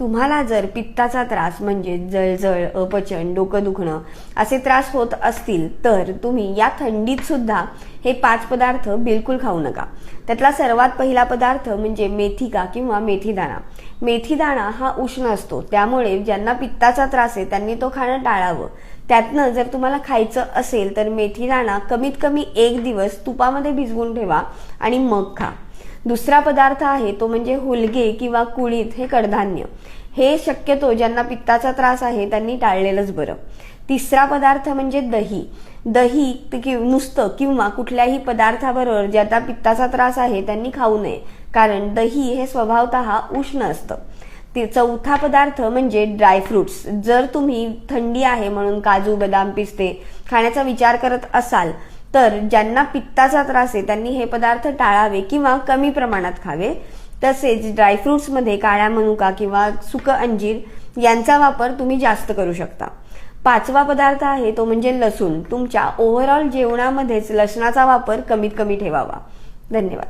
तुम्हाला जर पित्ताचा त्रास म्हणजे जळजळ अपचन डोकं दुखणं असे त्रास होत असतील तर तुम्ही या थंडीत सुद्धा हे पाच पदार्थ बिलकुल खाऊ नका. त्यातला सर्वात पहिला पदार्थ म्हणजे मेथिका किंवा मेथीदाणा. मेथीदाणा हा उष्ण असतो त्यामुळे ज्यांना पित्ताचा त्रास आहे त्यांनी तो खाणं टाळावं. त्यातनं जर तुम्हाला खायचं असेल तर मेथीदाणा कमीत कमी एक दिवस तुपामध्ये भिजवून ठेवा आणि मग खा. दुसरा पदार्थ आहे तो म्हणजे हुलगे किंवा कुळीत हे कडधान्य. हे शक्यतो ज्यांना पित्ताचा त्रास आहे त्यांनी टाळलेलंच बरं. तिसरा पदार्थ म्हणजे दही. दही कि- नुसतं किंवा कुठल्याही पदार्थाबरोबर ज्याचा पित्ताचा त्रास आहे त्यांनी खाऊ नये. कारण दही हे स्वभावतः उष्ण असतं. ते चौथा पदार्थ म्हणजे ड्रायफ्रुट्स जर तुम्ही थंडी आहे म्हणून काजू बदाम पिस्ते खाण्याचा विचार करत असाल तर ज्यांना पित्ताचा त्रास आहे त्यांनी हे पदार्थ टाळावे किंवा कमी प्रमाणात खावे. तसेच ड्रायफ्रुट्समध्ये काळ्या मनुका किंवा सुक अंजीर यांचा वापर तुम्ही जास्त करू शकता. पाचवा पदार्थ आहे तो म्हणजे लसूण. तुमच्या ओव्हरऑल जेवणामध्येच लसणाचा वापर कमीत कमी ठेवावा. धन्यवाद.